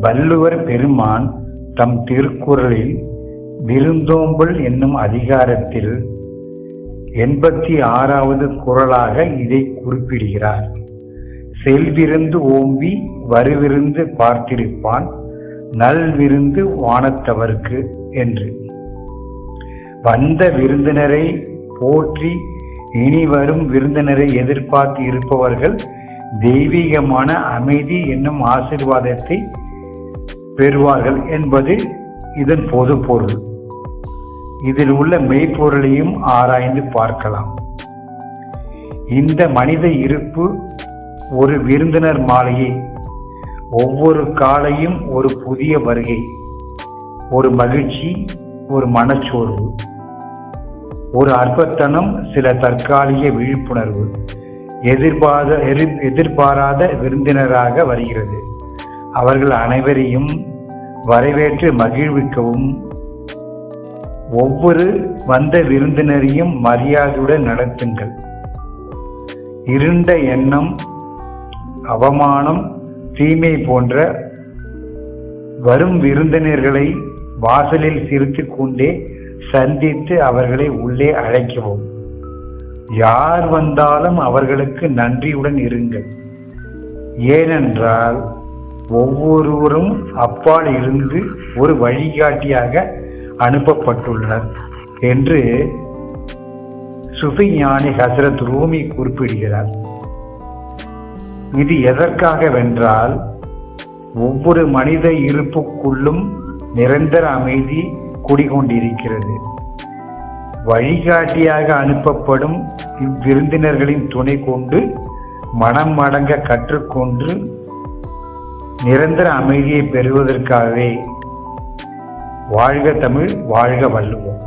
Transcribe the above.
வள்ளுவர் பெருமான் தம் திருக்குறளில் விருந்தோம்பல் என்னும் அதிகாரத்தில் எண்பத்தி ஆறாவது குரலாக இதை குறிப்பிடுகிறார். செல்விருந்து ஓம்பி வருவிருந்து பார்த்திருப்பான் நல்விருந்து வானத்தவர்க்கு என்று. வந்த விருந்தினரை போற்றி இனி வரும் விருந்தினரை எதிர்பார்த்து இருப்பவர்கள் தெய்வீகமான அமைதி என்னும் ஆசீர்வாதத்தை பெறுவார்கள் என்பது இதன் பொது பொருள். இதில் உள்ள மெய்ப்பொருளையும் ஆராய்ந்து பார்க்கலாம். இந்த மனித இருப்பு ஒரு விருந்தினர் மாலையை ஒவ்வொரு காலையும் ஒரு புதிய வருகை ஒரு மகிழ்ச்சி ஒரு மனச்சோர்வு ஒரு அற்பத்தனம் சில தற்காலிக விழிப்புணர்வு. எதிர்பாராத எதிர்- எதிர்பாராத விருந்தினராக வருகிறது. அவர்கள் அனைவரையும் வரவேற்று மகிழ்விக்கவும். ஒவ்வொரு வந்த விருந்தினரையும் மரியாதையுடன் நடத்துங்கள். இருண்ட எண்ணம் அவமானம் தீமை போன்ற வரும் விருந்தினர்களை வாசலில் சிரித்துக் கொண்டே சந்தித்து அவர்களை உள்ளே அழைக்கவும். யார் வந்தாலும் அவர்களுக்கு நன்றியுடன் இருங்கள். ஏனென்றால் ஒவ்வொருவரும் அப்பால் இருந்து ஒரு வழிகாட்டியாக அனுப்பப்பட்டுள்ளனர் என்று சுஃபி ஞானி ஹசரத் ரூமி குறிப்பிடுகிறார். இது எதற்காக வென்றால் ஒவ்வொரு மனித இருப்புக்குள்ளும் நிரந்தர அமைதி குடிகொண்டிருக்கிறது. வழிகாட்டியாக அனுப்பப்படும் இவ்விருந்தினர்களின் துணை கொண்டு மனம் மடங்க கற்றுக்கொண்டு நிரந்தர அமைதியை பெறுவதற்காகவே வாழ்க தமிழ் வாழ்க வள்ளுவோம்.